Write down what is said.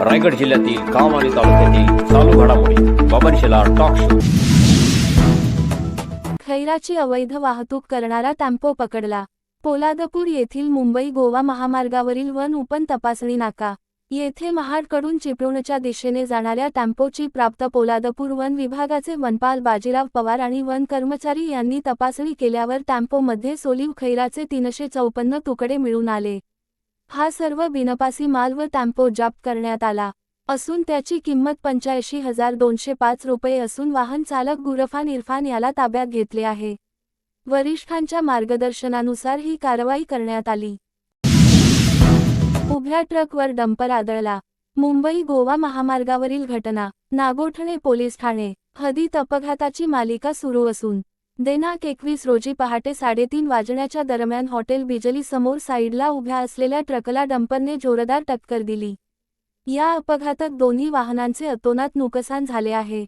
रायगड जिल्ह्यातील काम आणि तालुक्यातील चालू घडामोडी बाबरशेला टॉक शो खैराची अवैध वाहतूक करणारा टॅम्पो पकडला. पोलादपूर येथील मुंबई गोवा महामार्गावरील वन ओपन तपासणी नाका. येथे महाडकडून चिपळूणच्या दिशेने जाणाऱ्या टॅम्पोची प्राप्त पोलादपूर वन विभागाचे वनपाल बाजीराव पवार आणि वन कर्मचारी यांनी तपासणी केल्यावर टॅम्पोमध्ये सोलिव खैराचे तीनशे चौपन्न तुकडे मिळून आले. हा सर्व बिनपासी माल व टॅम्पो जप्त करण्यात आला. असून त्याची किंमत पंच्याऐंशी हजार दोनशे पाच रुपये असून वाहन चालक गुरफान इरफान याला ताब्यात घेतले आहे. वरिष्ठांच्या मार्गदर्शनानुसार ही कारवाई करण्यात आली. उभ्या ट्रकवर डंपर आदळला. मुंबई गोवा महामार्गावरील घटना नागोठणे पोलीस ठाणे हदीत अपघाताची मालिका सुरू असून दिनांक एकवीस रोजी पहाटे साडेतीन वाजण्याच्या दरम्यान हॉटेल बिजली समोर साईडला उभ्या असलेल्या ट्रकला डंपरने जोरदार टक्कर दिली. या अपघातात दोन्ही वाहनांचे अतोनात नुकसान झाले आहे.